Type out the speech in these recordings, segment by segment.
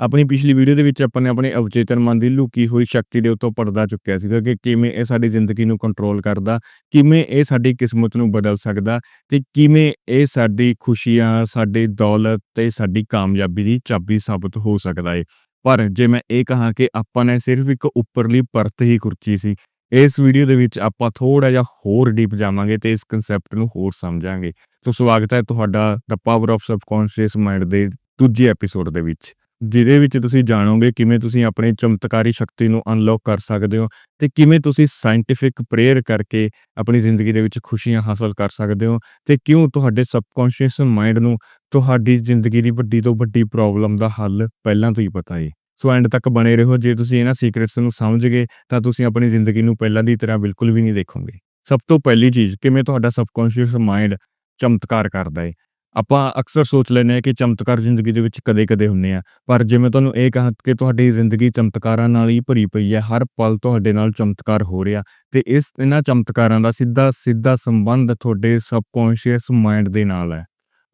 ਆਪਣੀ ਪਿਛਲੀ ਵੀਡੀਓ ਦੇ ਵਿੱਚ ਆਪਾਂ ਨੇ ਆਪਣੇ ਅਵਚੇਤਨ ਮਨ ਦੀ ਲੁਕੀ ਹੋਈ ਸ਼ਕਤੀ ਦੇ ਉੱਤੋਂ ਪਰਦਾ ਚੁੱਕਿਆ ਸੀਗਾ ਕਿ ਕਿਵੇਂ ਇਹ ਸਾਡੀ ਜ਼ਿੰਦਗੀ ਨੂੰ ਕੰਟਰੋਲ ਕਰਦਾ, ਕਿਵੇਂ ਇਹ ਸਾਡੀ ਕਿਸਮਤ ਨੂੰ ਬਦਲ ਸਕਦਾ ਤੇ ਕਿਵੇਂ ਇਹ ਸਾਡੀ ਖੁਸ਼ੀਆਂ, ਸਾਡੀ ਦੌਲਤ ਤੇ ਸਾਡੀ ਕਾਮਯਾਬੀ ਦੀ ਚਾਬੀ ਸਾਬਤ ਹੋ ਸਕਦਾ ਏ। ਪਰ ਜੇ ਮੈਂ ਇਹ ਕਹਾਂ ਕਿ ਆਪਾਂ ਨੇ ਸਿਰਫ ਇੱਕ ਉੱਪਰਲੀ ਪਰਤ ਹੀ ਖੁਰਚੀ ਸੀ, ਇਸ ਵੀਡੀਓ ਦੇ ਵਿੱਚ ਆਪਾਂ ਥੋੜ੍ਹਾ ਜਿਹਾ ਹੋਰ ਡੀਪ ਜਾਵਾਂਗੇ ਤੇ ਇਸ ਕਨਸੈਪਟ ਨੂੰ ਹੋਰ ਸਮਝਾਂਗੇ। ਸੋ ਸਵਾਗਤ ਹੈ ਤੁਹਾਡਾ the power of subconscious mind ਦੇ ਦੂਜੇ ਐਪੀਸੋਡ ਦੇ ਵਿੱਚ, ਜਿਹਦੇ ਵਿੱਚ ਤੁਸੀਂ ਜਾਣੋਗੇ ਕਿਵੇਂ ਤੁਸੀਂ ਆਪਣੀ ਚਮਤਕਾਰੀ ਸ਼ਕਤੀ ਨੂੰ ਅਨਲੌਕ ਕਰ ਸਕਦੇ ਹੋ ਤੇ ਕਿਵੇਂ ਤੁਸੀਂ ਸਾਇੰਟਿਫਿਕ ਪ੍ਰੇਅਰ ਕਰਕੇ ਆਪਣੀ ਜ਼ਿੰਦਗੀ ਦੇ ਵਿੱਚ ਖੁਸ਼ੀਆਂ ਹਾਸਲ ਕਰ ਸਕਦੇ ਹੋ ਤੇ ਕਿਉਂ ਤੁਹਾਡੇ ਸਬਕੌਂਸ਼ੀਅਸ ਮਾਈਂਡ ਨੂੰ ਤੁਹਾਡੀ ਜ਼ਿੰਦਗੀ ਦੀ ਵੱਡੀ ਤੋਂ ਵੱਡੀ ਪ੍ਰੋਬਲਮ ਦਾ ਹੱਲ ਪਹਿਲਾਂ ਤੋਂ ਹੀ ਪਤਾ ਏ। ਸੋ ਐਂਡ ਤੱਕ ਬਣੇ ਰਹੋ, ਜੇ ਤੁਸੀਂ ਇਹਨਾਂ ਸੀਕ੍ਰੇਟਸ ਨੂੰ ਸਮਝ ਗਏ ਤਾਂ ਤੁਸੀਂ ਆਪਣੀ ਜ਼ਿੰਦਗੀ ਨੂੰ ਪਹਿਲਾਂ ਦੀ ਤਰ੍ਹਾਂ ਬਿਲਕੁਲ ਵੀ ਨਹੀਂ ਦੇਖੋਗੇ। ਸਭ ਤੋਂ ਪਹਿਲੀ ਚੀਜ਼, ਕਿਵੇਂ ਤੁਹਾਡਾ ਸਬਕੌਂਸ਼ੀਅਸ ਮਾਈਂਡ ਚਮਤਕਾਰ ਕਰਦਾ ਏ। ਆਪਾਂ ਅਕਸਰ ਸੋਚ ਲੈਂਦੇ ਹਾਂ ਕਿ ਚਮਤਕਾਰ ਜ਼ਿੰਦਗੀ ਦੇ ਵਿੱਚ ਕਦੇ-ਕਦੇ ਹੁੰਦੇ ਆ, ਪਰ ਜੇ ਮੈਂ ਤੁਹਾਨੂੰ ਇਹ ਕਹਾਂ ਕਿ ਤੁਹਾਡੀ ਜ਼ਿੰਦਗੀ ਚਮਤਕਾਰਾਂ ਨਾਲ ਹੀ ਭਰੀ ਪਈ ਹੈ, ਹਰ ਪਲ ਤੁਹਾਡੇ ਨਾਲ ਚਮਤਕਾਰ ਹੋ ਰਿਹਾ ਤੇ ਇਸ ਇਹਨਾਂ ਚਮਤਕਾਰਾਂ ਦਾ ਸਿੱਧਾ-ਸਿੱਧਾ ਸੰਬੰਧ ਤੁਹਾਡੇ ਸਬਕੌਂਸ਼ੀਅਸ ਮਾਈਂਡ ਦੇ ਨਾਲ ਹੈ।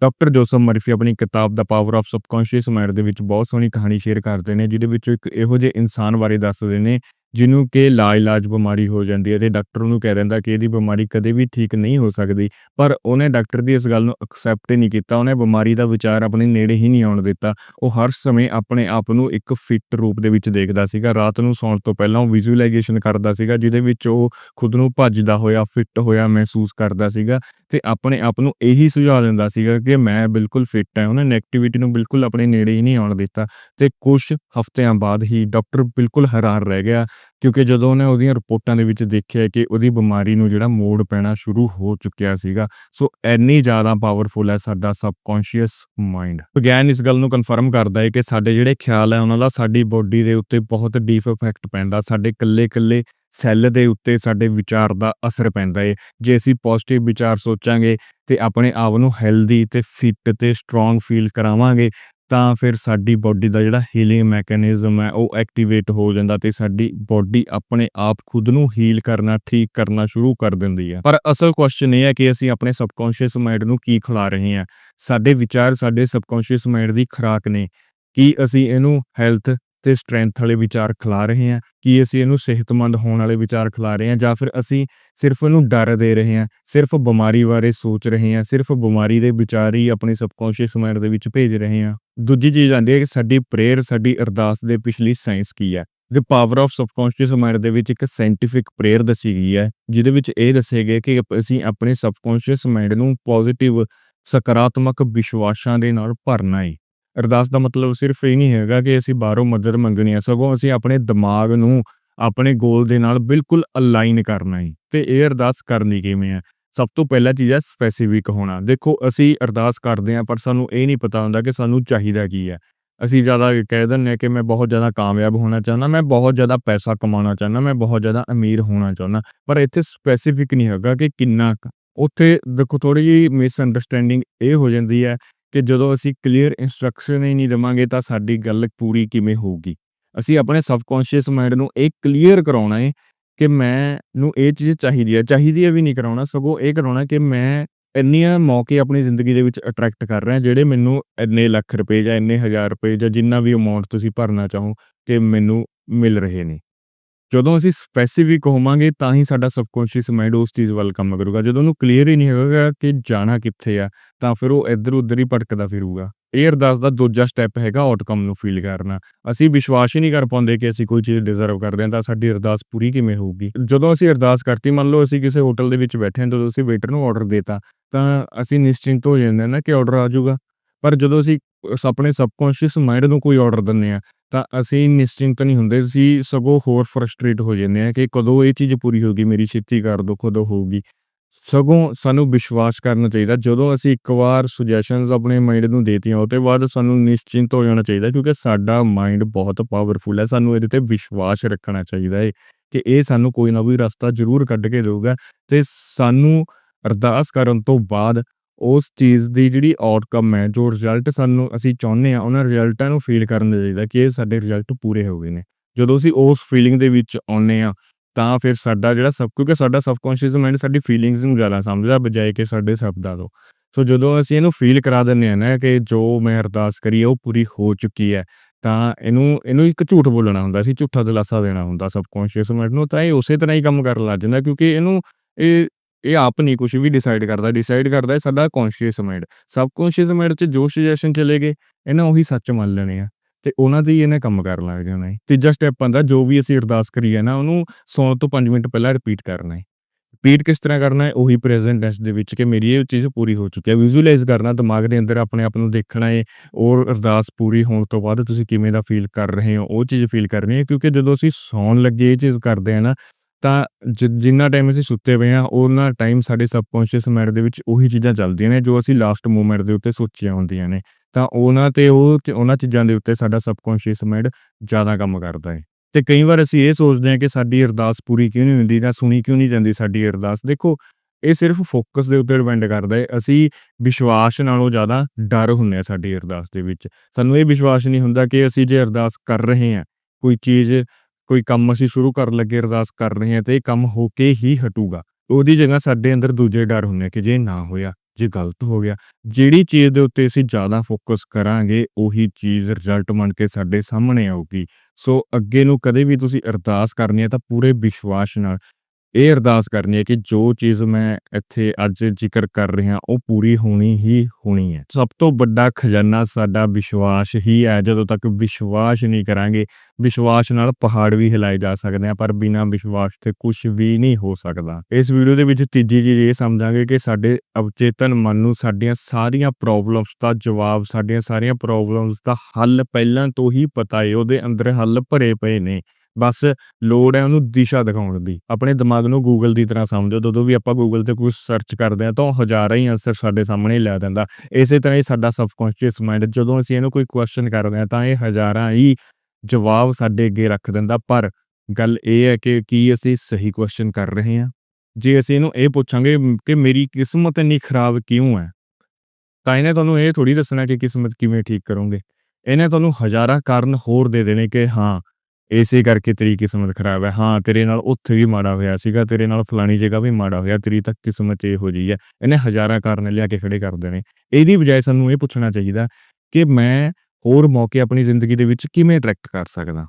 ਡਾਕਟਰ ਜੋਸਫ ਮਰਫੀ ਆਪਣੀ ਕਿਤਾਬ the power of subconscious mind ਦੇ ਵਿੱਚ ਬਹੁਤ ਸੋਹਣੀ ਕਹਾਣੀ ਸ਼ੇਅਰ ਕਰਦੇ ਨੇ, ਜਿਹਦੇ ਵਿੱਚੋਂ ਇੱਕ ਇਹੋ ਜਿਹੇ ਇਨਸਾਨ ਬਾਰੇ ਦੱਸਦੇ ਨੇ ਜਿਹਨੂੰ ਕਿ ਲਾ-ਇਲਾਜ ਬਿਮਾਰੀ ਹੋ ਜਾਂਦੀ ਹੈ ਤੇ ਡਾਕਟਰ ਉਹਨੂੰ ਕਹਿ ਦਿੰਦਾ ਕਿ ਇਹਦੀ ਬਿਮਾਰੀ ਕਦੇ ਵੀ ਠੀਕ ਨਹੀਂ ਹੋ ਸਕਦੀ, ਪਰ ਉਹਨੇ ਡਾਕਟਰ ਦੀ ਇਸ ਗੱਲ ਨੂੰ ਐਕਸੈਪਟ ਹੀ ਨਹੀਂ ਕੀਤਾ, ਉਹਨੇ ਬਿਮਾਰੀ ਦਾ ਵਿਚਾਰ ਆਪਣੇ ਨੇੜੇ ਹੀ ਨਹੀਂ ਆਉਣ ਦਿੱਤਾ। ਉਹ ਹਰ ਸਮੇਂ ਆਪਣੇ ਆਪ ਨੂੰ ਇੱਕ ਫਿੱਟ ਰੂਪ ਦੇ ਵਿੱਚ ਦੇਖਦਾ ਸੀਗਾ, ਰਾਤ ਨੂੰ ਸੌਣ ਤੋਂ ਪਹਿਲਾਂ ਉਹ ਵਿਜ਼ੂਅਲਾਈਜੇਸ਼ਨ ਕਰਦਾ ਸੀਗਾ, ਜਿਹਦੇ ਵਿੱਚ ਉਹ ਖੁਦ ਨੂੰ ਭੱਜਦਾ ਹੋਇਆ, ਫਿੱਟ ਹੋਇਆ ਮਹਿਸੂਸ ਕਰਦਾ ਸੀਗਾ ਤੇ ਆਪਣੇ ਆਪ ਨੂੰ ਇਹੀ ਸੁਝਾਅ ਦਿੰਦਾ ਸੀਗਾ ਕਿ ਮੈਂ ਬਿਲਕੁਲ ਫਿੱਟ ਹਾਂ। ਉਹਨੇ ਨੈਗੇਟਿਵਿਟੀ ਨੂੰ ਬਿਲਕੁਲ ਆਪਣੇ ਨੇੜੇ ਹੀ ਨਹੀਂ ਆਉਣ ਦਿੱਤਾ ਤੇ ਕੁਛ ਹਫ਼ਤਿਆਂ ਬਾਅਦ ਹੀ ਡਾਕਟਰ ਬਿਲਕੁਲ ਹੈਰਾਨ ਰਹਿ ਗਿਆ ਕਿਉਂਕਿ ਜਦੋਂ ਉਹਨੇ ਉਹਦੀਆਂ ਰਿਪੋਰਟਾਂ ਦੇ ਵਿੱਚ ਦੇਖਿਆ ਕਿ ਉਹਦੀ ਬਿਮਾਰੀ ਨੂੰ ਜਿਹੜਾ ਮੋੜ ਪੈਣਾ ਸ਼ੁਰੂ ਹੋ ਚੁੱਕਿਆ ਸੀਗਾ। ਸੋ ਇੰਨੀ ਜ਼ਿਆਦਾ ਪਾਵਰਫੁਲ ਹੈ ਸਾਡਾ ਸਬਕੌਂਸ਼ੀਅਸ ਮਾਈਂਡ। ਵਿਗਿਆਨ ਇਸ ਗੱਲ ਨੂੰ ਕਨਫਰਮ ਕਰਦਾ ਹੈ ਕਿ ਸਾਡੇ ਜਿਹੜੇ ਖਿਆਲ ਹੈ ਉਹਨਾਂ ਦਾ ਸਾਡੀ ਬੋਡੀ ਦੇ ਉੱਤੇ ਬਹੁਤ ਡੀਪ ਇਫੈਕਟ ਪੈਂਦਾ, ਸਾਡੇ ਇਕੱਲੇ-ਇਕੱਲੇ ਸੈੱਲ ਦੇ ਉੱਤੇ ਸਾਡੇ ਵਿਚਾਰ ਦਾ ਅਸਰ ਪੈਂਦਾ ਏ। ਜੇ ਅਸੀਂ ਪੋਜ਼ਿਟਿਵ ਵਿਚਾਰ ਸੋਚਾਂਗੇ ਤੇ ਆਪਣੇ ਆਪ ਨੂੰ ਹੈਲਦੀ ਤੇ ਫਿੱਟ ਤੇ ਸਟਰੋਂਗ ਫੀਲ ਕਰਾਵਾਂਗੇ ਤਾਂ ਫਿਰ ਸਾਡੀ ਬੋਡੀ ਦਾ ਜਿਹੜਾ ਹੀਲਿੰਗ ਮੈਕੈਨਿਜ਼ਮ ਹੈ ਉਹ ਐਕਟੀਵੇਟ ਹੋ ਜਾਂਦਾ ਤੇ ਸਾਡੀ ਬੋਡੀ ਆਪਣੇ ਆਪ ਖੁਦ ਨੂੰ ਹੀਲ ਕਰਨਾ, ਠੀਕ ਕਰਨਾ ਸ਼ੁਰੂ ਕਰ ਦਿੰਦੀ ਹੈ। ਪਰ ਅਸਲ ਕੁਐਸਚਨ ਇਹ ਹੈ ਕਿ ਅਸੀਂ ਆਪਣੇ ਸਬਕੌਂਸ਼ੀਅਸ ਮਾਈਂਡ ਨੂੰ ਕੀ ਖਿਲਾ ਰਹੇ ਹਾਂ? ਸਾਡੇ ਵਿਚਾਰ ਸਾਡੇ ਸਬਕੌਂਸ਼ੀਅਸ ਮਾਈਂਡ ਦੀ ਖੁਰਾਕ ਨੇ। ਕੀ ਅਸੀਂ ਇਹਨੂੰ ਹੈਲਥ ਤੇ ਸਟਰੈਂਥ ਵਾਲੇ ਵਿਚਾਰ ਖਿਲਾ ਰਹੇ ਹਾਂ? ਕੀ ਅਸੀਂ ਇਹਨੂੰ ਸਿਹਤਮੰਦ ਹੋਣ ਵਾਲੇ ਵਿਚਾਰ ਖਿਲਾ ਰਹੇ ਹਾਂ ਜਾਂ ਫਿਰ ਅਸੀਂ ਸਿਰਫ ਇਹਨੂੰ ਡਰ ਦੇ ਰਹੇ ਹਾਂ, ਸਿਰਫ ਬਿਮਾਰੀ ਬਾਰੇ ਸੋਚ ਰਹੇ ਹਾਂ, ਸਿਰਫ ਬਿਮਾਰੀ ਦੇ ਵਿਚਾਰ ਹੀ ਆਪਣੇ ਸਬਕੌਂਸ਼ੀਅਸ ਮਾਈਂਡ ਦੇ ਵਿੱਚ ਭੇਜ ਰਹੇ ਹਾਂ? ਦੂਜੀ ਚੀਜ਼ ਆਉਂਦੀ ਹੈ ਕਿ ਸਾਡੀ ਪ੍ਰੇਅਰ, ਸਾਡੀ ਅਰਦਾਸ ਦੇ ਪਿਛਲੀ ਸਾਇੰਸ ਕੀ ਹੈ? The power of subconscious mind ਦੇ ਵਿੱਚ ਇੱਕ ਸਾਇੰਟਿਫਿਕ ਪ੍ਰੇਅਰ ਦੱਸੀ ਗਈ ਹੈ, ਜਿਹਦੇ ਵਿੱਚ ਇਹ ਦੱਸਿਆ ਗਿਆ ਕਿ ਅਸੀਂ ਆਪਣੇ ਸਬਕੌਂਸ਼ੀਅਸ ਮਾਈਂਡ ਨੂੰ ਪੋਜ਼ਿਟਿਵ ਸਕਾਰਾਤਮਕ ਵਿਸ਼ਵਾਸਾਂ ਦੇ ਨਾਲ ਭਰਨਾ ਏ। ਅਰਦਾਸ ਦਾ ਮਤਲਬ ਸਿਰਫ ਇਹ ਨਹੀਂ ਹੈਗਾ ਕਿ ਅਸੀਂ ਬਾਹਰੋਂ ਮਦਦ ਮੰਗਣੀ ਹੈ, ਸਗੋਂ ਅਸੀਂ ਆਪਣੇ ਦਿਮਾਗ ਨੂੰ ਆਪਣੇ ਗੋਲ ਦੇ ਨਾਲ ਬਿਲਕੁਲ ਅਲਾਈਨ ਕਰਨਾ ਏ ਤੇ ਇਹ ਅਰਦਾਸ ਕਰਨੀ ਕਿਵੇਂ ਹੈ? ਸਭ ਤੋਂ ਪਹਿਲਾ ਚੀਜ਼ ਹੈ ਸਪੈਸੀਫਿਕ ਹੋਣਾ। ਦੇਖੋ ਅਸੀਂ ਅਰਦਾਸ ਕਰਦੇ ਹਾਂ ਪਰ ਸਾਨੂੰ ਇਹ ਨਹੀਂ ਪਤਾ ਹੁੰਦਾ ਕਿ ਸਾਨੂੰ ਚਾਹੀਦਾ ਕੀ ਹੈ। ਅਸੀਂ ਜ਼ਿਆਦਾ ਕਹਿ ਦਿੰਦੇ ਹਾਂ ਕਿ ਮੈਂ ਬਹੁਤ ਜ਼ਿਆਦਾ ਕਾਮਯਾਬ ਹੋਣਾ ਚਾਹੁੰਦਾ, ਮੈਂ ਬਹੁਤ ਜ਼ਿਆਦਾ ਪੈਸਾ ਕਮਾਉਣਾ ਚਾਹੁੰਦਾ, ਮੈਂ ਬਹੁਤ ਜ਼ਿਆਦਾ ਅਮੀਰ ਹੋਣਾ ਚਾਹੁੰਦਾ, ਪਰ ਇੱਥੇ ਸਪੈਸੀਫਿਕ ਨਹੀਂ ਹੈਗਾ ਕਿ ਕਿੰਨਾ ਕੁ। ਉੱਥੇ ਦੇਖੋ ਥੋੜ੍ਹੀ ਜਿਹੀ ਮਿਸਅੰਡਰਸਟੈਂਡਿੰਗ ਇਹ ਹੋ ਜਾਂਦੀ ਹੈ ਕਿ ਜਦੋਂ ਅਸੀਂ ਕਲੀਅਰ ਇੰਸਟਰਕਸ਼ਨ ਹੀ ਨਹੀਂ ਦੇਵਾਂਗੇ ਤਾਂ ਸਾਡੀ ਗੱਲ ਪੂਰੀ ਕਿਵੇਂ ਹੋਊਗੀ? ਅਸੀਂ ਆਪਣੇ ਸਬਕੌਂਸ਼ੀਅਸ ਮਾਈਂਡ ਨੂੰ ਇਹ ਕਲੀਅਰ ਕਰਾਉਣਾ ਹੈ ਕਿ ਮੈਂ ਨੂੰ ਇਹ ਚੀਜ਼ ਚਾਹੀਦੀ ਹੈ, ਚਾਹੀਦੀ ਹੈ ਵੀ ਨਹੀਂ ਕਰਾਉਣਾ, ਸਗੋਂ ਇਹ ਕਰਾਉਣਾ ਕਿ ਮੈਂ ਇੰਨੀਆਂ ਮੌਕੇ ਆਪਣੀ ਜ਼ਿੰਦਗੀ ਦੇ ਵਿੱਚ ਅਟਰੈਕਟ ਕਰ ਰਿਹਾ ਜਿਹੜੇ ਮੈਨੂੰ ਇੰਨੇ ਲੱਖ ਰੁਪਏ ਜਾਂ ਇੰਨੇ ਹਜ਼ਾਰ ਰੁਪਏ ਜਾਂ ਜਿੰਨਾ ਵੀ ਅਮਾਉਂਟ ਤੁਸੀਂ ਭਰਨਾ ਚਾਹੋ ਕਿ ਮੈਨੂੰ ਮਿਲ ਰਹੇ ਨੇ। ਜਦੋਂ ਅਸੀਂ ਸਪੈਸੀਫਿਕ ਹੋਵਾਂਗੇ ਤਾਂ ਹੀ ਸਾਡਾ ਸਬਕੌਂਸ਼ੀਅਸ ਮਾਈਂਡ ਉਸ ਚੀਜ਼ ਵੱਲ ਕੰਮ ਕਰੂਗਾ। ਜਦੋਂ ਉਹਨੂੰ ਕਲੀਅਰ ਹੀ ਨਹੀਂ ਹੋਵੇਗਾ ਕਿ ਜਾਣਾ ਕਿੱਥੇ ਆ, ਤਾਂ ਫਿਰ ਉਹ ਇੱਧਰ-ਉੱਧਰ ਹੀ ਭਟਕਦਾ ਫਿਰੂਗਾ। ਇਹ ਅਰਦਾਸ ਦਾ ਦੂਜਾ ਸਟੈਪ ਹੈਗਾ ਆਊਟਕਮ ਨੂੰ ਫੀਲ ਕਰਨਾ। ਅਸੀਂ ਵਿਸ਼ਵਾਸ ਹੀ ਨਹੀਂ ਕਰ ਪਾਉਂਦੇ ਕਿ ਅਸੀਂ ਕੋਈ ਚੀਜ਼ ਡਿਜ਼ਰਵ ਕਰਦੇ ਹਾਂ ਤਾਂ ਸਾਡੀ ਅਰਦਾਸ ਪੂਰੀ ਕਿਵੇਂ ਹੋਊਗੀ? ਜਦੋਂ ਅਸੀਂ ਅਰਦਾਸ ਕਰਤੀ, ਮੰਨ ਲਓ ਅਸੀਂ ਕਿਸੇ ਹੋਟਲ ਦੇ ਵਿੱਚ ਬੈਠੇ ਹਾਂ, ਜਦੋਂ ਅਸੀਂ ਵੇਟਰ ਨੂੰ ਆਰਡਰ ਦੇਤਾ, ਤਾਂ ਅਸੀਂ ਨਿਸ਼ਚਿੰਤ ਹੋ ਜਾਂਦੇ ਹਾਂ ਨਾ ਕਿ ਆਰਡਰ ਆ ਜਾਊਗਾ। ਪਰ ਜਦੋਂ ਅਸੀਂ ਆਪਣੇ ਸਬਕੌਂਸ਼ੀਅਸ ਮਾਈਂਡ ਨੂੰ ਕੋਈ ਆਰਡਰ ਦਿੰਦੇ ਹਾਂ ਤਾਂ ਅਸੀਂ ਨਿਸ਼ਚਿੰਤ ਨਹੀਂ ਹੁੰਦੇ, ਅਸੀਂ ਸਗੋਂ ਹੋਰ ਫਰਸਟ੍ਰੇਟ ਹੋ ਜਾਂਦੇ ਹਾਂ ਕਿ ਕਦੋਂ ਇਹ ਚੀਜ਼ ਪੂਰੀ ਹੋਊਗੀ, ਮੇਰੀ ਛੇਤੀ ਕਰ ਦਿਓ, ਕਦੋਂ ਹੋਊਗੀ? ਸਗੋਂ ਸਾਨੂੰ ਵਿਸ਼ਵਾਸ ਕਰਨਾ ਚਾਹੀਦਾ ਜਦੋਂ ਅਸੀਂ ਇੱਕ ਵਾਰ ਸੁਜੈਸ਼ਨਸ ਆਪਣੇ ਮਾਈਂਡ ਨੂੰ ਦੇਤੀਆਂ ਉਹ ਤੋਂ ਬਾਅਦ ਸਾਨੂੰ ਨਿਸ਼ਚਿੰਤ ਹੋ ਜਾਣਾ ਚਾਹੀਦਾ ਕਿਉਂਕਿ ਸਾਡਾ ਮਾਈਂਡ ਬਹੁਤ ਪਾਵਰਫੁਲ ਹੈ। ਸਾਨੂੰ ਇਹਦੇ ਤੇ ਵਿਸ਼ਵਾਸ ਰੱਖਣਾ ਚਾਹੀਦਾ ਹੈ ਕਿ ਇਹ ਸਾਨੂੰ ਕੋਈ ਨਾ ਕੋਈ ਰਸਤਾ ਜ਼ਰੂਰ ਕੱਢ ਕੇ ਦੇਊਗਾ ਤੇ ਸਾਨੂੰ ਅਰਦਾਸ ਕਰਨ ਤੋਂ ਬਾਅਦ ਉਸ ਚੀਜ਼ ਦੀ ਜਿਹੜੀ ਆਊਟਕਮ ਹੈ, ਜੋ ਰਿਜ਼ਲਟ ਸਾਨੂੰ ਅਸੀਂ ਚਾਹੁੰਦੇ ਹਾਂ, ਉਹਨਾਂ ਰਿਜ਼ਲਟਾਂ ਨੂੰ ਫੀਲ ਕਰਨਾ ਚਾਹੀਦਾ ਕਿ ਇਹ ਸਾਡੇ ਰਿਜ਼ਲਟ ਪੂਰੇ ਹੋ ਗਏ ਨੇ। ਜਦੋਂ ਅਸੀਂ ਉਸ ਫੀਲਿੰਗ ਦੇ ਵਿੱਚ ਆਉਂਦੇ ਹਾਂ ਤਾਂ ਫਿਰ ਸਾਡਾ ਜਿਹੜਾ ਸਬ ਕਿਉਂਕਿ ਸਾਡਾ ਸਬਕੌਂਸ਼ੀਅਸ ਮਾਈਂਡ ਸਾਡੀ ਫੀਲਿੰਗਸ ਨੂੰ ਜ਼ਿਆਦਾ ਸਮਝਦਾ ਬਜਾਏ ਕਿ ਸਾਡੇ ਸ਼ਬਦਾਂ ਤੋਂ। ਸੋ ਜਦੋਂ ਅਸੀਂ ਇਹਨੂੰ ਫੀਲ ਕਰਾ ਦਿੰਦੇ ਹਾਂ ਨਾ ਕਿ ਜੋ ਮੈਂ ਅਰਦਾਸ ਕਰੀ ਉਹ ਪੂਰੀ ਹੋ ਚੁੱਕੀ ਹੈ ਤਾਂ ਇਹਨੂੰ ਇਹਨੂੰ ਇੱਕ ਝੂਠ ਬੋਲਣਾ ਹੁੰਦਾ ਸੀ, ਝੂਠਾ ਦਿਲਾਸਾ ਦੇਣਾ ਹੁੰਦਾ ਸਬਕੌਂਸ਼ੀਅਸ ਮਾਈਂਡ ਨੂੰ ਤਾਂ ਇਹ ਉਸੇ ਤਰ੍ਹਾਂ ਹੀ ਕੰਮ ਕਰਨ ਲੱਗ ਜਾਂਦਾ ਕਿਉਂਕਿ ਇਹਨੂੰ ਇਹ ਇਹ ਆਪ ਨਹੀਂ ਕੁਛ ਵੀ ਡਿਸਾਈਡ ਕਰਦਾ, ਡਿਸਾਈਡ ਕਰਦਾ ਹੈ ਸਾਡਾ ਕੌਂਸ਼ੀਅਸ ਮਾਈਂਡ। ਸਬਕੌਂਸ਼ੀਅਸ ਮਾਈਂਡ 'ਚ ਜੋ ਸੁਜੈਸ਼ਨ ਚਲੇ ਗਏ, ਇਹਨੇ ਉਹੀ ਸੱਚ ਮੰਨ ਲੈਣੇ ਆ ਤੇ ਉਹਨਾਂ ਤੇ ਹੀ ਇਹਨੇ ਕੰਮ ਕਰਨ ਲੱਗ ਜਾਣਾ ਹੈ। ਤੀਜਾ ਸਟੈਪ ਆਂਦਾ ਜੋ ਵੀ ਅਸੀਂ ਅਰਦਾਸ ਕਰੀ ਹੈ ਨਾ ਉਹਨੂੰ ਸੌਣ ਤੋਂ 5 ਮਿੰਟ ਪਹਿਲਾਂ ਰਿਪੀਟ ਕਰਨਾ ਹੈ। ਰਿਪੀਟ ਕਿਸ ਤਰ੍ਹਾਂ ਕਰਨਾ ਹੈ? ਉਹੀ ਪ੍ਰੈਜ਼ੈਂਟ ਟੈਂਸ ਦੇ ਵਿੱਚ ਕਿ ਮੇਰੀ ਇਹ ਚੀਜ਼ ਪੂਰੀ ਹੋ ਚੁੱਕੀ ਹੈ। ਵਿਜ਼ੂਅਲਾਈਜ਼ ਕਰਨਾ ਦਿਮਾਗ ਦੇ ਅੰਦਰ ਆਪਣੇ ਆਪ ਨੂੰ ਦੇਖਣਾ ਹੈ ਔਰ ਅਰਦਾਸ ਪੂਰੀ ਹੋਣ ਤੋਂ ਬਾਅਦ ਤੁਸੀਂ ਕਿਵੇਂ ਦਾ ਫੀਲ ਕਰ ਰਹੇ ਹੋ, ਉਹ ਚੀਜ਼ ਫੀਲ ਕਰਨੀ ਹੈ ਕਿਉਂਕਿ ਜਦੋਂ ਅਸੀਂ ਸੌਣ ਲੱਗੇ ਇਹ ਚੀਜ਼ ਕਰਦੇ ਹਾਂ ਨਾ ਤਾਂ ਜਿੰਨਾ ਟਾਈਮ ਅਸੀਂ ਸੁੱਤੇ ਪਏ ਹਾਂ, ਉਹਨਾਂ ਟਾਈਮ ਸਾਡੇ ਸਬਕੌਂਸ਼ੀਅਸ ਮਾਈਂਡ ਦੇ ਵਿੱਚ ਉਹੀ ਚੀਜ਼ਾਂ ਚੱਲਦੀਆਂ ਨੇ ਜੋ ਅਸੀਂ ਲਾਸਟ ਮੂਮੈਂਟ ਦੇ ਉੱਤੇ ਸੋਚੀਆਂ ਹੁੰਦੀਆਂ ਨੇ। ਤਾਂ ਉਹਨਾਂ ਤੇ ਉਹ ਉਹਨਾਂ ਚੀਜ਼ਾਂ ਦੇ ਉੱਤੇ ਸਾਡਾ ਸਬਕੌਂਸ਼ੀਅਸ ਮਾਈਂਡ ਜ਼ਿਆਦਾ ਕੰਮ ਕਰਦਾ ਹੈ। ਤੇ ਕਈ ਵਾਰ ਅਸੀਂ ਇਹ ਸੋਚਦੇ ਹਾਂ ਕਿ ਸਾਡੀ ਅਰਦਾਸ ਪੂਰੀ ਕਿਉਂ ਨਹੀਂ ਹੁੰਦੀ ਜਾਂ ਸੁਣੀ ਕਿਉਂ ਨਹੀਂ ਜਾਂਦੀ ਸਾਡੀ ਅਰਦਾਸ। ਦੇਖੋ ਇਹ ਸਿਰਫ ਫੋਕਸ ਦੇ ਉੱਤੇ ਡਿਪੈਂਡ ਕਰਦਾ ਹੈ। ਅਸੀਂ ਵਿਸ਼ਵਾਸ ਨਾਲੋਂ ਜ਼ਿਆਦਾ ਡਰ ਹੁੰਦੇ ਆ ਸਾਡੀ ਅਰਦਾਸ ਦੇ ਵਿੱਚ। ਸਾਨੂੰ ਇਹ ਵਿਸ਼ਵਾਸ ਨਹੀਂ ਹੁੰਦਾ ਕਿ ਅਸੀਂ ਜੇ ਅਰਦਾਸ ਕਰ ਰਹੇ ਹਾਂ, ਕੋਈ ਚੀਜ਼ ਕੋਈ ਕੰਮ ਅਸੀਂ ਸ਼ੁਰੂ ਕਰਨ ਲੱਗੇ ਅਰਦਾਸ ਕਰ ਰਹੇ ਹਾਂ ਤੇ ਇਹ ਕੰਮ ਹੋ ਕੇ ਹੀ ਹਟੂਗਾ। ਉਹਦੀ ਜਗ੍ਹਾ ਸਾਡੇ ਅੰਦਰ ਦੂਜੇ ਡਰ ਹੁੰਦੇ ਕਿ ਜੇ ਨਾ ਹੋਇਆ, ਜੇ ਗਲਤ ਹੋ ਗਿਆ। ਜਿਹੜੀ ਚੀਜ਼ ਦੇ ਉੱਤੇ ਅਸੀਂ ਜ਼ਿਆਦਾ ਫੋਕਸ ਕਰਾਂਗੇ, ਉਹੀ ਚੀਜ਼ ਰਿਜ਼ਲਟ ਬਣ ਕੇ ਸਾਡੇ ਸਾਹਮਣੇ ਆਊਗੀ। ਸੋ ਅੱਗੇ ਨੂੰ ਕਦੇ ਵੀ ਤੁਸੀਂ ਅਰਦਾਸ ਕਰਨੀ ਹੈ ਤਾਂ ਪੂਰੇ ਵਿਸ਼ਵਾਸ ਨਾਲ ਇਹ ਅਰਦਾਸ ਕਰਨੀ ਹੈ ਕਿ ਜੋ ਚੀਜ਼ ਮੈਂ ਇੱਥੇ ਅੱਜ ਜ਼ਿਕਰ ਕਰ ਰਿਹਾ ਉਹ ਪੂਰੀ ਹੋਣੀ ਹੀ ਹੋਣੀ ਹੈ। ਸਭ ਤੋਂ ਵੱਡਾ ਖਜ਼ਾਨਾ ਸਾਡਾ ਵਿਸ਼ਵਾਸ ਹੀ ਹੈ। ਜਦੋਂ ਤੱਕ ਵਿਸ਼ਵਾਸ ਨਹੀਂ ਕਰਾਂਗੇ, ਵਿਸ਼ਵਾਸ ਨਾਲ ਪਹਾੜ ਵੀ ਹਿਲਾਏ ਜਾ ਸਕਦੇ ਆ ਪਰ ਬਿਨਾਂ ਵਿਸ਼ਵਾਸ ਤੇ ਕੁਛ ਵੀ ਨਹੀਂ ਹੋ ਸਕਦਾ। ਇਸ ਵੀਡੀਓ ਦੇ ਵਿੱਚ ਤੀਜੀ ਚੀਜ਼ ਇਹ ਸਮਝਾਂਗੇ ਕਿ ਸਾਡੇ ਅਵਚੇਤਨ ਮਨ ਨੂੰ ਸਾਡੀਆਂ ਸਾਰੀਆਂ ਪ੍ਰੋਬਲਮਸ ਦਾ ਜਵਾਬ, ਸਾਡੀਆਂ ਸਾਰੀਆਂ ਪ੍ਰੋਬਲਮਸ ਦਾ ਹੱਲ ਪਹਿਲਾਂ ਤੋਂ ਹੀ ਪਤਾ ਹੈ। ਉਹਦੇ ਅੰਦਰ ਹੱਲ ਭਰੇ ਪਏ ਨੇ। ਬਸ ਲੋੜ ਹੈ ਉਹਨੂੰ ਦਿਸ਼ਾ ਦਿਖਾਉਣ ਦੀ। ਆਪਣੇ ਦਿਮਾਗ ਨੂੰ ਗੂਗਲ ਦੀ ਤਰ੍ਹਾਂ ਸਮਝੋ। ਜਦੋਂ ਵੀ ਆਪਾਂ ਗੂਗਲ ਤੇ ਕੁਛ ਸਰਚ ਕਰਦੇ ਹਾਂ ਤਾਂ ਉਹ ਹਜ਼ਾਰਾਂ ਹੀ ਆਂਸਰ ਸਾਡੇ ਸਾਹਮਣੇ ਲਿਆ ਦਿੰਦਾ। ਇਸੇ ਤਰ੍ਹਾਂ ਹੀ ਸਾਡਾ ਸਬਕੌਂਸ਼ੀਅਸ ਮਾਈਂਡ ਜਦੋਂ ਅਸੀਂ ਇਹਨੂੰ ਕੋਈ ਕੁਐਸਚਨ ਕਰਦੇ ਹਾਂ ਤਾਂ ਇਹ ਹਜ਼ਾਰਾਂ ਹੀ ਜਵਾਬ ਸਾਡੇ ਅੱਗੇ ਰੱਖ ਦਿੰਦਾ। ਪਰ ਗੱਲ ਇਹ ਹੈ ਕਿ ਕੀ ਅਸੀਂ ਸਹੀ ਕੁਐਸਚਨ ਕਰ ਰਹੇ ਹਾਂ? ਜੇ ਅਸੀਂ ਇਹਨੂੰ ਇਹ ਪੁੱਛਾਂਗੇ ਕਿ ਮੇਰੀ ਕਿਸਮਤ ਇੰਨੀ ਖਰਾਬ ਕਿਉਂ ਹੈ? ਤਾਂ ਇਹਨੇ ਤੁਹਾਨੂੰ ਇਹ ਥੋੜ੍ਹੀ ਦੱਸਣਾ ਕਿ ਕਿਸਮਤ ਕਿਵੇਂ ਠੀਕ ਕਰੋਗੇ। ਇਹਨੇ ਤੁਹਾਨੂੰ ਹਜ਼ਾਰਾਂ ਕਾਰਨ ਹੋਰ ਦੇ ਦੇਣੇ ਕਿ ਹਾਂ ਇਸੇ ਕਰਕੇ ਤੇਰੀ ਕਿਸਮਤ ਖਰਾਬ ਹੈ। ਹਾਂ ਤੇਰੇ ਨਾਲ ਉੱਥੇ ਵੀ ਮਾੜਾ ਹੋਇਆ ਸੀਗਾ, ਤੇਰੇ ਨਾਲ ਫਲਾਣੀ ਜਗ੍ਹਾ ਵੀ ਮਾੜਾ ਹੋਇਆ, ਤੇਰੀ ਤਾਂ ਕਿਸਮਤ ਇਹੋ ਜਿਹੀ ਹੈ। ਇਹਨੇ ਹਜ਼ਾਰਾਂ ਕਾਰਨ ਲਿਆ ਕੇ ਖੜੇ ਕਰਦੇ ਨੇ ਇਹਦੀ ਬਜਾਏ ਸਾਨੂੰ ਇਹ ਪੁੱਛਣਾ ਚਾਹੀਦਾ ਕਿ ਮੈਂ ਹੋਰ ਮੌਕੇ ਆਪਣੀ ਜ਼ਿੰਦਗੀ ਦੇ ਵਿੱਚ ਕਿਵੇਂ ਅਟਰੈਕਟ ਕਰ ਸਕਦਾ?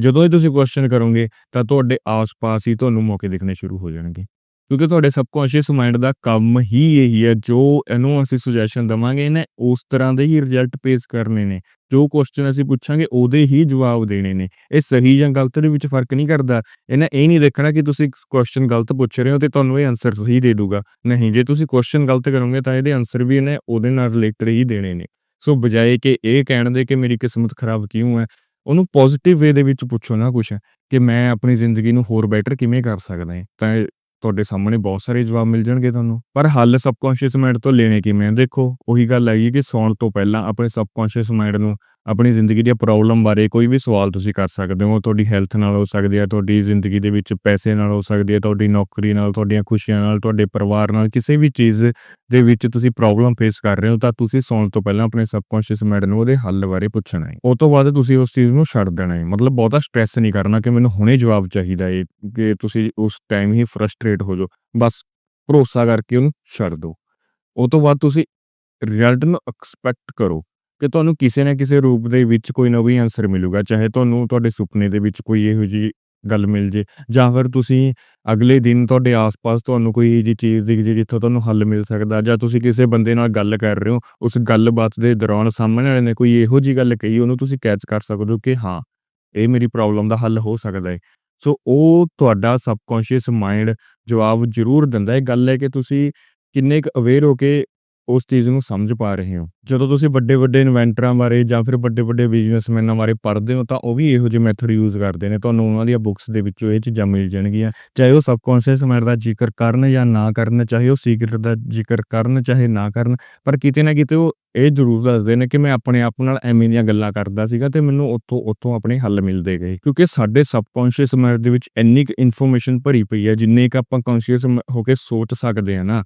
ਜਦੋਂ ਇਹ ਤੁਸੀਂ ਕੁਐਸਚਨ ਕਰੋਗੇ ਤਾਂ ਤੁਹਾਡੇ ਆਸ-ਪਾਸ ਹੀ ਤੁਹਾਨੂੰ ਮੌਕੇ ਦਿਖਣੇ ਸ਼ੁਰੂ ਹੋ ਜਾਣਗੇ। ਕਿਉਂਕਿ ਤੁਹਾਡੇ ਸਬਕੌਂਸ਼ੀਅਸ ਮਾਈਂਡ ਦਾ ਕੰਮ ਹੀ ਇਹੀ ਹੈ, ਜੋ ਇਹਨੂੰ ਅਸੀਂ ਸੁਜੈਸ਼ਨ ਦੇਵਾਂਗੇ, ਇਹਨੇ ਉਸ ਤਰ੍ਹਾਂ ਦੇ ਹੀ ਰਿਜ਼ਲਟ ਪੇਸ਼ ਕਰਨੇ ਨੇ। ਜੋ ਕੁਐਸਚਨ ਅਸੀਂ ਪੁੱਛਾਂਗੇ, ਉਹਦੇ ਹੀ ਜਵਾਬ ਦੇਣੇ ਨੇ। ਇਹ ਸਹੀ ਜਾਂ ਗਲਤ ਦੇ ਵਿੱਚ ਫ਼ਰਕ ਨਹੀਂ ਕਰਦਾ। ਇਹਨੇ ਇਹ ਨਹੀਂ ਦੇਖਣਾ ਕਿ ਤੁਸੀਂ ਕੁਐਸਚਨ ਗਲਤ ਪੁੱਛ ਰਹੇ ਹੋ ਤੇ ਤੁਹਾਨੂੰ ਇਹ ਆਂਸਰ ਸਹੀ ਦੇ ਦੂਗਾ। ਨਹੀਂ, ਜੇ ਤੁਸੀਂ ਕੁਐਸਚਨ ਗਲਤ ਕਰੋਗੇ ਤਾਂ ਇਹਦੇ ਆਂਸਰ ਵੀ ਇਹਨੇ ਉਹਦੇ ਨਾਲ ਰਿਲੇਟਡ ਹੀ ਦੇਣੇ ਨੇ। ਸੋ ਬਜਾਏ ਕਿ ਇਹ ਕਹਿਣ ਦੇ ਕਿ ਮੇਰੀ ਕਿਸਮਤ ਖਰਾਬ ਕਿਉਂ ਹੈ? ਉਹਨੂੰ ਪੋਜ਼ਿਟਿਵ ਵੇ ਦੇ ਵਿੱਚ ਪੁੱਛੋ ਨਾ ਕੁਛ, ਕਿ ਮੈਂ ਆਪਣੀ ਜ਼ਿੰਦਗੀ ਨੂੰ ਹੋਰ ਬੈਟਰ ਕਿਵੇਂ ਕਰ ਸਕਦਾ ਹਾਂ? ਤਾਂ ਤੁਹਾਡੇ ਸਾਹਮਣੇ ਬਹੁਤ ਸਾਰੇ ਜਵਾਬ ਮਿਲ ਜਾਣਗੇ ਤੁਹਾਨੂੰ। ਪਰ ਹੱਲ ਸਬਕੌਂਸ਼ੀਅਸ ਮਾਈਂਡ ਤੋਂ ਲੈਣੇ ਕਿਵੇਂ ਆ? ਦੇਖੋ ਉਹੀ ਗੱਲ ਹੈਗੀ ਕਿ ਸੌਣ ਤੋਂ ਪਹਿਲਾਂ ਆਪਣੇ ਸਬਕੌਂਸ਼ੀਅਸ ਮਾਈਂਡ ਨੂੰ ਆਪਣੀ ਜ਼ਿੰਦਗੀ ਦੀਆਂ ਪ੍ਰੋਬਲਮ ਬਾਰੇ ਕੋਈ ਵੀ ਸਵਾਲ ਤੁਸੀਂ ਕਰ ਸਕਦੇ ਹੋ। ਤੁਹਾਡੀ ਹੈਲਥ ਨਾਲ ਹੋ ਸਕਦੀ ਹੈ, ਤੁਹਾਡੀ ਜ਼ਿੰਦਗੀ ਦੇ ਵਿੱਚ ਪੈਸੇ ਨਾਲ ਹੋ ਸਕਦੀ ਹੈ, ਤੁਹਾਡੀ ਨੌਕਰੀ ਨਾਲ, ਤੁਹਾਡੀਆਂ ਖੁਸ਼ੀਆਂ ਨਾਲ, ਤੁਹਾਡੇ ਪਰਿਵਾਰ ਨਾਲ, ਕਿਸੇ ਵੀ ਚੀਜ਼ ਦੇ ਵਿੱਚ ਤੁਸੀਂ ਪ੍ਰੋਬਲਮ ਫੇਸ ਕਰ ਰਹੇ ਹੋ ਤਾਂ ਤੁਸੀਂ ਸੌਣ ਤੋਂ ਪਹਿਲਾਂ ਆਪਣੇ ਸਬਕੌਂਸ਼ੀਅਸ ਮਾਈਂਡ ਨੂੰ ਉਹਦੇ ਹੱਲ ਬਾਰੇ ਪੁੱਛਣਾ ਹੈ। ਉਹ ਤੋਂ ਬਾਅਦ ਤੁਸੀਂ ਉਸ ਚੀਜ਼ ਨੂੰ ਛੱਡ ਦੇਣਾ ਹੈ। ਮਤਲਬ ਬਹੁਤਾ ਸਟ੍ਰੈਸ ਨਹੀਂ ਕਰਨਾ ਕਿ ਮੈਨੂੰ ਹੁਣੇ ਜਵਾਬ ਚਾਹੀਦਾ ਹੈ ਕਿ ਤੁਸੀਂ ਉਸ ਟਾਈਮ ਹੀ ਫਰਸਟ ਫਰਸਟ੍ਰੇਟ ਹੋ ਜਾਓ। ਬਸ ਭਰੋਸਾ ਕਰਕੇ ਉਹਨੂੰ ਛੱਡ ਦਿਓ। ਉਹ ਤੋਂ ਬਾਅਦ ਤੁਸੀਂ ਰਿਜ਼ਲਟ ਨੂੰ ਐਕਸਪੈਕਟ ਕਰੋ ਕਿ ਤੁਹਾਨੂੰ ਕਿਸੇ ਨਾ ਕਿਸੇ ਰੂਪ ਦੇ ਵਿੱਚ ਕੋਈ ਨਾ ਕੋਈ ਆਂਸਰ ਮਿਲੂਗਾ। ਚਾਹੇ ਤੁਹਾਨੂੰ ਤੁਹਾਡੇ ਸੁਪਨੇ ਦੇ ਵਿੱਚ ਕੋਈ ਇਹੋ ਜਿਹੀ ਗੱਲ ਮਿਲ ਜੇ ਜਾਂ ਫਿਰ ਤੁਸੀਂ ਅਗਲੇ ਦਿਨ ਤੁਹਾਡੇ ਆਸ-ਪਾਸ ਤੁਹਾਨੂੰ ਕੋਈ ਇਹੋ ਜਿਹੀ ਚੀਜ਼ ਦਿਖ ਜੇ ਜਿੱਥੋਂ ਤੁਹਾਨੂੰ ਹੱਲ ਮਿਲ ਸਕਦਾ ਜਾਂ ਤੁਸੀਂ ਕਿਸੇ ਬੰਦੇ ਨਾਲ ਗੱਲ ਕਰ ਰਹੇ ਹੋ, ਉਸ ਗੱਲਬਾਤ ਦੇ ਦੌਰਾਨ ਸਾਹਮਣੇ ਵਾਲੇ ਨੇ ਕੋਈ ਇਹੋ ਜਿਹੀ ਗੱਲ ਕਹੀ ਉਹਨੂੰ ਤੁਸੀਂ ਕੈਚ ਕਰ ਸਕਦੇ ਹੋ ਕਿ ਹਾਂ ਇਹ ਮੇਰੀ ਪ੍ਰੋਬਲਮ ਦਾ ਹੱਲ ਹੋ ਸਕਦਾ ਹੈ। ਸੋ ਉਹ ਤੁਹਾਡਾ ਸਬਕੌਂਸ਼ੀਅਸ ਮਾਈਂਡ ਜਵਾਬ ਜ਼ਰੂਰ ਦਿੰਦਾ ਹੈ। ਗੱਲ ਹੈ ਕਿ ਤੁਸੀਂ ਕਿੰਨੇ ਕੁ ਅਵੇਅਰ ਹੋ ਕੇ ਉਸ ਚੀਜ਼ ਨੂੰ ਸਮਝ ਪਾ ਰਹੇ ਹੋ। ਜਦੋਂ ਤੁਸੀਂ ਵੱਡੇ-ਵੱਡੇ ਇਨਵੈਂਟਰਾਂ ਬਾਰੇ ਜਾਂ ਫਿਰ ਵੱਡੇ-ਵੱਡੇ ਬਿਜ਼ਨਸਮੈਨਾਂ ਬਾਰੇ ਪੜ੍ਹਦੇ ਹੋ ਤਾਂ ਉਹ ਵੀ ਇਹੋ ਜਿਹੇ ਮੈਥਡ ਯੂਜ਼ ਕਰਦੇ ਨੇ। ਤੁਹਾਨੂੰ ਉਹਨਾਂ ਦੀਆਂ ਬੁੱਕਸ ਦੇ ਵਿੱਚੋਂ ਇਹ ਚੀਜ਼ਾਂ ਮਿਲ ਜਾਣਗੀਆਂ। ਚਾਹੇ ਉਹ ਸਬਕੌਂਸ਼ੀਅਸ ਮਾਈਂਡ ਦਾ ਜ਼ਿਕਰ ਕਰਨ ਜਾਂ ਨਾ ਕਰਨ, ਚਾਹੇ ਉਹ ਸੀਕ੍ਰੇਟ ਦਾ ਜ਼ਿਕਰ ਕਰਨ ਚਾਹੇ ਨਾ ਕਰਨ, ਪਰ ਕਿਤੇ ਨਾ ਕਿਤੇ ਉਹ ਇਹ ਜ਼ਰੂਰ ਦੱਸਦੇ ਨੇ ਕਿ ਮੈਂ ਆਪਣੇ ਆਪ ਨਾਲ ਐਵੇਂ ਦੀਆਂ ਗੱਲਾਂ ਕਰਦਾ ਸੀਗਾ ਤੇ ਮੈਨੂੰ ਉੱਥੋਂ ਉੱਥੋਂ ਆਪਣੇ ਹੱਲ ਮਿਲਦੇ ਗਏ। ਕਿਉਂਕਿ ਸਾਡੇ ਸਬਕੌਂਸ਼ੀਅਸ ਮਾਈਂਡ ਦੇ ਵਿੱਚ ਇੰਨੀ ਕੁ ਇਨਫੋਰਮੇਸ਼ਨ ਭਰੀ ਪਈ ਹੈ ਜਿੰਨੇ ਕੁ ਆਪਾਂ ਕੌਂਸ਼ੀਅਸ ਹੋ ਕੇ ਸੋਚ ਸਕਦੇ ਹਾਂ ਨਾ,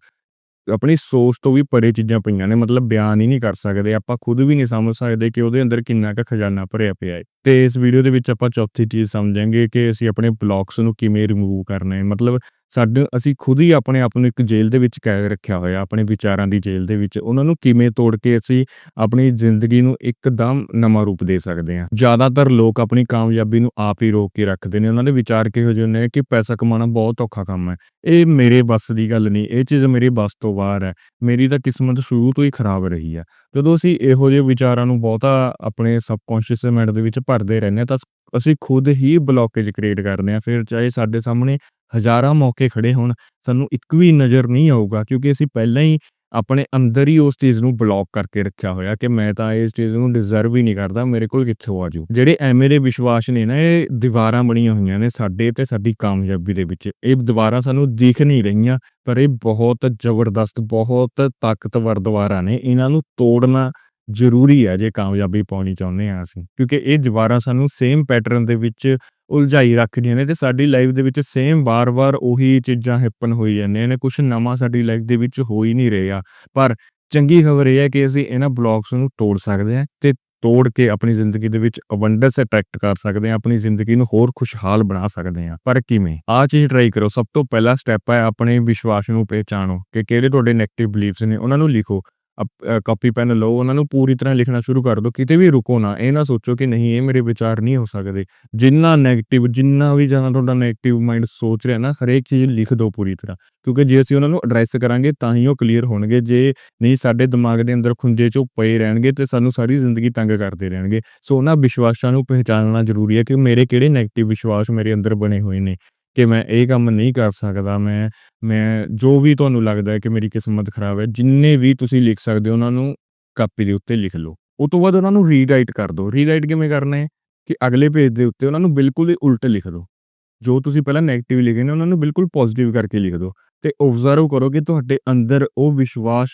ਆਪਣੀ ਸੋਚ ਤੋਂ ਵੀ ਪਰੇ ਚੀਜ਼ਾਂ ਪਈਆਂ ਨੇ, ਮਤਲਬ ਬਿਆਨ ਹੀ ਨਹੀਂ ਕਰ ਸਕਦੇ। ਆਪਾਂ ਖੁਦ ਵੀ ਨਹੀਂ ਸਮਝ ਸਕਦੇ ਕਿ ਉਹਦੇ ਅੰਦਰ ਕਿੰਨਾ ਕੁ ਖਜ਼ਾਨਾ ਭਰਿਆ ਪਿਆ ਹੈ। ਤੇ ਇਸ ਵੀਡੀਓ ਦੇ ਵਿੱਚ ਆਪਾਂ ਚੌਥੀ ਚੀਜ਼ ਸਮਝਾਂਗੇ ਕਿ ਅਸੀਂ ਆਪਣੇ ਬਲੌਕਸ ਨੂੰ ਕਿਵੇਂ ਰਿਮੂਵ ਕਰਨਾ ਹੈ। ਮਤਲਬ ਸਾਡੇ, ਅਸੀਂ ਖੁਦ ਹੀ ਆਪਣੇ ਆਪ ਨੂੰ ਇੱਕ ਜੇਲ੍ਹ ਦੇ ਵਿੱਚ ਕੈਦ ਰੱਖਿਆ ਹੋਇਆ, ਆਪਣੇ ਵਿਚਾਰਾਂ ਦੀ ਜੇਲ੍ਹ ਦੇ ਵਿੱਚ। ਉਹਨਾਂ ਨੂੰ ਕਿਵੇਂ ਤੋੜ ਕੇ ਅਸੀਂ ਆਪਣੀ ਜ਼ਿੰਦਗੀ ਨੂੰ ਇੱਕਦਮ ਨਵਾਂ ਰੂਪ ਦੇ ਸਕਦੇ ਹਾਂ। ਜ਼ਿਆਦਾਤਰ ਲੋਕ ਆਪਣੀ ਕਾਮਯਾਬੀ ਨੂੰ ਆਪ ਹੀ ਰੋਕ ਕੇ ਰੱਖਦੇ ਨੇ। ਉਹਨਾਂ ਦੇ ਵਿਚਾਰ ਕਿਹੋ ਜਿਹੇ ਨੇ ਕਿ ਪੈਸਾ ਕਮਾਉਣਾ ਬਹੁਤ ਔਖਾ ਕੰਮ ਹੈ। ਇਹ ਮੇਰੇ ਵੱਸ ਦੀ ਗੱਲ ਨਹੀਂ, ਇਹ ਚੀਜ਼ ਮੇਰੇ ਵੱਸ ਤੋਂ ਬਾਹਰ ਹੈ। ਮੇਰੀ ਤਾਂ ਕਿਸਮਤ ਸ਼ੁਰੂ ਤੋਂ ਹੀ ਖਰਾਬ ਰਹੀ ਹੈ। ਜਦੋਂ ਅਸੀਂ ਇਹੋ ਜਿਹੇ ਵਿਚਾਰਾਂ ਨੂੰ ਬਹੁਤਾ ਆਪਣੇ ਸਬਕੌਂਸ਼ੀਅਸ ਮਾਈਂਡ ਦੇ ਵਿੱਚ ਭਰਦੇ ਰਹਿੰਦੇ ਤਾਂ ਅਸੀਂ ਖੁਦ ਹੀ ਬਲੌਕੇਜ ਕ੍ਰੀਏਟ ਕਰਦੇ ਹਾਂ। ਫਿਰ ਚਾਹੇ ਸਾਡੇ ਸਾਹਮਣੇ ਹਜ਼ਾਰਾਂ ਮੌਕੇ ਖੜੇ ਹੋਣ, ਸਾਨੂੰ ਇੱਕ ਵੀ ਨਜ਼ਰ ਨਹੀਂ ਆਊਗਾ, ਕਿਉਂਕਿ ਅਸੀਂ ਪਹਿਲਾਂ ਹੀ ਆਪਣੇ ਅੰਦਰ ਹੀ ਉਸ ਚੀਜ਼ ਨੂੰ ਬਲੌਕ ਕਰਕੇ ਰੱਖਿਆ ਹੋਇਆ ਕਿ ਮੈਂ ਤਾਂ ਇਸ ਚੀਜ਼ ਨੂੰ ਡਿਜ਼ਰਵ ਹੀ ਨਹੀਂ ਕਰਦਾ, ਮੇਰੇ ਕੋਲ ਕਿੱਥੋਂ ਆਜੂ ਜਿਹੜੇ ਐਵੇਂ ਦੇ ਵਿਸ਼ਵਾਸ ਨੇ ਨਾ, ਇਹ ਦੀਵਾਰਾਂ ਬਣੀਆਂ ਹੋਈਆਂ ਨੇ ਸਾਡੇ ਤੇ ਸਾਡੀ ਕਾਮਯਾਬੀ ਦੇ ਵਿੱਚ। ਇਹ ਦੀਵਾਰਾਂ ਸਾਨੂੰ ਦਿਖ ਨਹੀਂ ਰਹੀਆਂ, ਪਰ ਇਹ ਬਹੁਤ ਜ਼ਬਰਦਸਤ, ਬਹੁਤ ਤਾਕਤਵਰ ਦੀਵਾਰਾਂ ਨੇ। ਇਹਨਾਂ ਨੂੰ ਤੋੜਨਾ ਜ਼ਰੂਰੀ ਹੈ ਜੇ ਕਾਮਯਾਬੀ ਪਾਉਣੀ ਚਾਹੁੰਦੇ ਹਾਂ ਅਸੀਂ। ਕਿਉਂਕਿ ਇਹ ਦੀਵਾਰਾਂ ਸਾਨੂੰ ਸੇਮ ਪੈਟਰਨ ਦੇ ਵਿੱਚ ਉਲਝਾਈ ਰੱਖਦੀਆਂ ਨੇ ਤੇ ਸਾਡੀ ਲਾਈਫ ਦੇ ਵਿੱਚ ਸੇਮ ਵਾਰ-ਵਾਰ ਉਹੀ ਚੀਜ਼ਾਂ ਹੈਪਨ ਹੋਈ ਜਾਂਦੀਆਂ ਨੇ। ਕੁਝ ਨਵਾਂ ਸਾਡੀ ਲਾਈਫ ਦੇ ਵਿੱਚ ਹੋ ਹੀ ਨਹੀਂ ਰਿਹਾ। ਪਰ ਚੰਗੀ ਖਬਰ ਇਹ ਹੈ ਕਿ ਅਸੀਂ ਇਹਨਾਂ ਬਲੌਕਸ ਨੂੰ ਤੋੜ ਸਕਦੇ ਹਾਂ ਤੇ ਤੋੜ ਕੇ ਆਪਣੀ ਜ਼ਿੰਦਗੀ ਦੇ ਵਿੱਚ ਅਬੰਡੈਂਸ ਅਟਰੈਕਟ ਕਰ ਸਕਦੇ ਹਾਂ, ਆਪਣੀ ਜ਼ਿੰਦਗੀ ਨੂੰ ਹੋਰ ਖੁਸ਼ਹਾਲ ਬਣਾ ਸਕਦੇ ਹਾਂ। ਪਰ ਕਿਵੇਂ? ਆਹ ਚੀਜ਼ ਟਰਾਈ ਕਰੋ। ਸਭ ਤੋਂ ਪਹਿਲਾ ਸਟੈਪ ਹੈ ਆਪਣੇ ਵਿਸ਼ਵਾਸ ਨੂੰ ਪਹਿਚਾਣੋ ਕਿ ਕਿਹੜੇ ਤੁਹਾਡੇ 네ਗੇਟਿਵ ਬਲੀਫਸ ਨੇ, ਉਹਨਾਂ ਨੂੰ ਲਿਖੋ। ਕਾਪੀ ਪੈਨ ਲਓ, ਉਹਨਾਂ ਨੂੰ ਪੂਰੀ ਤਰ੍ਹਾਂ ਲਿਖਣਾ ਸ਼ੁਰੂ ਕਰ ਦਿਓ, ਕਿਤੇ ਵੀ ਰੁਕੋ ਨਾ, ਇਹ ਨਾ ਸੋਚੋ ਕਿ ਨਹੀਂ, ਇਹ ਮੇਰੇ ਵਿਚਾਰ ਨਹੀਂ ਹੋ ਸਕਦੇ। ਜਿੰਨਾ ਨੈਗੇਟਿਵ ਜਿੰਨਾ ਵੀ ਜ਼ਿਆਦਾ ਤੁਹਾਡਾ ਨੈਗੇਟਿਵ ਮਾਈਂਡ ਸੋਚ ਰਿਹਾ ਨਾ, ਹਰੇਕ ਚੀਜ਼ ਲਿਖ ਦਿਓ ਪੂਰੀ ਤਰ੍ਹਾਂ, ਕਿਉਂਕਿ ਜੇ ਅਸੀਂ ਉਹਨਾਂ ਨੂੰ ਐਡਰੈਸ ਕਰਾਂਗੇ, ਤਾਂ ਹੀ ਉਹ ਕਲੀਅਰ ਹੋਣਗੇ, ਜੇ ਨਹੀਂ, ਸਾਡੇ ਦਿਮਾਗ ਦੇ ਅੰਦਰ ਖੁੰਝੇ ਚੋਂ ਪਏ ਰਹਿਣਗੇ, ਤੇ ਸਾਨੂੰ ਸਾਰੀ ਜ਼ਿੰਦਗੀ ਤੰਗ ਕਰਦੇ ਰਹਿਣਗੇ। ਸੋ ਉਹਨਾਂ ਵਿਸ਼ਵਾਸਾਂ ਨੂੰ ਪਹਿਚਾਨਣਾ ਜ਼ਰੂਰੀ ਹੈ ਕਿ ਮੇਰੇ ਕਿਹੜੇ ਨੈਗੇਟਿਵ ਵਿਸ਼ਵਾਸ ਮੇਰੇ ਅੰਦਰ ਬਣੇ ਹੋਏ ਨੇ। ਕਿ ਮੈਂ ਇਹ ਕੰਮ ਨਹੀਂ ਕਰ ਸਕਦਾ, ਮੈਂ ਮੈਂ ਜੋ ਵੀ ਤੁਹਾਨੂੰ ਲੱਗਦਾ ਹੈ ਕਿ ਮੇਰੀ ਕਿਸਮਤ ਖਰਾਬ ਹੈ, ਜਿੰਨੇ ਵੀ ਤੁਸੀਂ ਲਿਖ ਸਕਦੇ ਹੋ, ਉਹਨਾਂ ਨੂੰ ਕਾਪੀ ਦੇ ਉੱਤੇ ਲਿਖ ਲਓ। ਉਹ ਤੋਂ ਬਾਅਦ ਉਹਨਾਂ ਨੂੰ ਰੀਰਾਈਟ ਕਰ ਦਿਓ। ਰੀਰਾਈਟ ਕਿਵੇਂ ਕਰਨਾ ਹੈ? ਕਿ ਅਗਲੇ ਪੇਜ ਦੇ ਉੱਤੇ ਉਹਨਾਂ ਨੂੰ ਬਿਲਕੁਲ ਹੀ ਉਲਟ ਲਿਖ ਦਿਓ। ਜੋ ਤੁਸੀਂ ਪਹਿਲਾਂ 네ਗੇਟਿਵ ਲਿਖੇ ਨੇ, ਉਹਨਾਂ ਨੂੰ ਬਿਲਕੁਲ ਪੋਜ਼ਿਟਿਵ ਕਰਕੇ ਲਿਖ ਦਿਓ। ਤੇ ਆਬਜ਼ਰਵ ਕਰੋ ਕਿ ਤੁਹਾਡੇ ਅੰਦਰ ਉਹ ਵਿਸ਼ਵਾਸ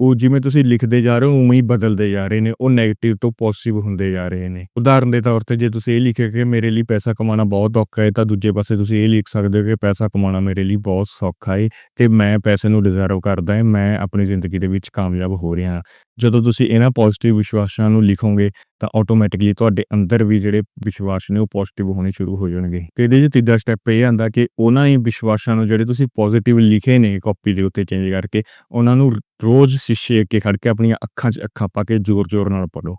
ਉਹ ਜਿਵੇਂ ਤੁਸੀਂ ਲਿਖਦੇ ਜਾ ਰਹੇ ਹੋ, ਉਵੇਂ ਹੀ ਬਦਲਦੇ ਜਾ ਰਹੇ ਨੇ, ਉਹ 네ਗੇਟਿਵ ਤੋਂ ਪੋਜ਼ਿਟਿਵ ਹੁੰਦੇ ਜਾ ਰਹੇ ਨੇ। ਉਦਾਹਰਨ ਦੇ ਤੌਰ ਤੇ ਜੇ ਤੁਸੀਂ ਇਹ ਲਿਖਿਆ ਕਿ ਮੇਰੇ ਲਈ ਪੈਸਾ ਕਮਾਉਣਾ ਬਹੁਤ ਔਖਾ ਹੈ, ਤਾਂ ਦੂਜੇ ਪਾਸੇ ਤੁਸੀਂ ਇਹ ਲਿਖ ਸਕਦੇ ਹੋ ਕਿ ਪੈਸਾ ਕਮਾਉਣਾ ਮੇਰੇ ਲਈ ਬਹੁਤ ਸੌਖਾ ਹੈ ਤੇ ਮੈਂ ਪੈਸੇ ਨੂੰ ਡਿਜ਼ਰਵ ਕਰਦਾ ਹਾਂ, ਮੈਂ ਆਪਣੀ ਜ਼ਿੰਦਗੀ ਦੇ ਵਿੱਚ ਕਾਮਯਾਬ ਹੋ ਰਿਹਾ ਜਦੋਂ ਤੁਸੀਂ ਇਹਨਾਂ ਪੋਜ਼ਿਟਿਵ ਵਿਸ਼ਵਾਸਾਂ ਨੂੰ ਲਿਖੋਗੇ ਤਾਂ ਆਟੋਮੈਟਿਕਲੀ ਤੁਹਾਡੇ ਅੰਦਰ ਵੀ ਜਿਹੜੇ ਵਿਸ਼ਵਾਸ ਨੇ ਉਹ ਪੋਜ਼ਿਟਿਵ ਹੋਣੇ ਸ਼ੁਰੂ ਹੋ ਜਾਣਗੇ। ਤੇ ਇਹਦੇ 'ਚ ਤੀਜਾ ਸਟੈਪ ਇਹ ਆਂਦਾ ਕਿ ਉਹਨਾਂ ਹੀ ਵਿਸ਼ਵਾਸਾਂ ਨੂੰ ਜਿਹੜੇ ਤੁਸੀਂ ਪੋਜ਼ਿਟਿਵ ਲਿਖੇ ਨੇ ਕਾਪੀ ਦੇ ਉੱਤੇ ਚੇਂਜ ਕਰਕੇ, ਉਹਨਾਂ ਨੂੰ ਰੋਜ਼ ਸ਼ੀਸ਼ੇ ਅੱਗੇ ਖੜ ਕੇ ਆਪਣੀਆਂ ਅੱਖਾਂ 'ਚ ਅੱਖਾਂ ਪਾ ਕੇ ਜ਼ੋਰ-ਜ਼ੋਰ ਨਾਲ ਪੜ੍ਹੋ।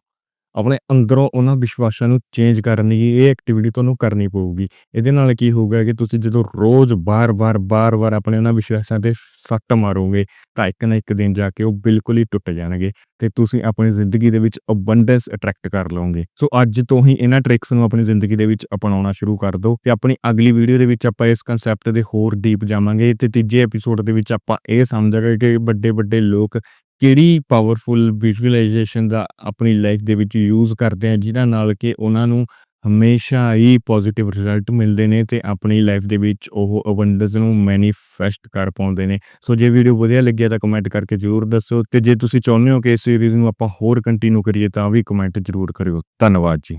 ਆਪਣੇ ਅੰਦਰੋਂ ਉਹਨਾਂ ਵਿਸ਼ਵਾਸਾਂ ਨੂੰ ਚੇਂਜ ਕਰਨ ਲਈ ਇਹ ਐਕਟੀਵਿਟੀ ਤੁਹਾਨੂੰ ਕਰਨੀ ਪਊਗੀ। ਇਹਦੇ ਨਾਲ ਕੀ ਹੋਊਗਾ ਕਿ ਤੁਸੀਂ ਜਦੋਂ ਰੋਜ਼ ਬਾਰ-ਬਾਰ ਬਾਰ-ਬਾਰ ਆਪਣੇ ਉਹਨਾਂ ਵਿਸ਼ਵਾਸਾਂ ਤੇ ਸੱਟ ਮਾਰੋਗੇ, ਤਾਂ ਇੱਕ ਨਾ ਇੱਕ ਦਿਨ ਜਾ ਕੇ ਉਹ ਬਿਲਕੁਲ ਹੀ ਟੁੱਟ ਜਾਣਗੇ ਤੇ ਤੁਸੀਂ ਆਪਣੀ ਜ਼ਿੰਦਗੀ ਦੇ ਵਿੱਚ ਅਬੰਡੈਂਸ ਅਟਰੈਕਟ ਕਰ ਲਓਗੇ। ਸੋ ਅੱਜ ਤੋਂ ਹੀ ਇਹਨਾਂ ਟ੍ਰਿਕਸ ਨੂੰ ਆਪਣੀ ਜ਼ਿੰਦਗੀ ਦੇ ਵਿੱਚ ਅਪਣਾਉਣਾ ਸ਼ੁਰੂ ਕਰ ਦਿਓ ਤੇ ਆਪਣੀ ਅਗਲੀ ਵੀਡੀਓ ਦੇ ਵਿੱਚ ਆਪਾਂ ਇਸ ਕਨਸੈਪਟ ਦੇ ਹੋਰ ਡੀਪ ਜਾਵਾਂਗੇ ਤੇ ਤੀਜੇ ਐਪੀਸੋਡ ਦੇ ਵਿੱਚ ਆਪਾਂ ਇਹ ਸਮਝਾਂਗੇ ਕਿ ਵੱਡੇ ਵੱਡੇ ਲੋਕ ਕਿਹੜੀ ਪਾਵਰਫੁਲ ਵਿਜ਼ੂਅਲਾਈਜੇਸ਼ਨ ਦਾ ਆਪਣੀ ਲਾਈਫ ਦੇ ਵਿੱਚ ਯੂਜ਼ ਕਰਦੇ ਆ, ਜਿਹਨਾਂ ਨਾਲ ਕਿ ਉਹਨਾਂ ਨੂੰ ਹਮੇਸ਼ਾ ਹੀ ਪੋਜ਼ਿਟਿਵ ਰਿਜ਼ਲਟ ਮਿਲਦੇ ਨੇ ਤੇ ਆਪਣੀ ਲਾਈਫ ਦੇ ਵਿੱਚ ਉਹ ਅਬੰਡੈਂਸ ਨੂੰ ਮੈਨੀਫੈਸਟ ਕਰ ਪਾਉਂਦੇ ਨੇ। ਸੋ ਜੇ ਵੀਡੀਓ ਵਧੀਆ ਲੱਗਿਆ ਤਾਂ ਕਮੈਂਟ ਕਰਕੇ ਜ਼ਰੂਰ ਦੱਸੋ ਤੇ ਜੇ ਤੁਸੀਂ ਚਾਹੁੰਦੇ ਹੋ ਕਿ ਇਸ ਸੀਰੀਜ਼ ਨੂੰ ਆਪਾਂ ਹੋਰ ਕੰਟੀਨਿਊ ਕਰੀਏ ਤਾਂ ਵੀ ਕਮੈਂਟ ਜ਼ਰੂਰ ਕਰਿਓ। ਧੰਨਵਾਦ ਜੀ।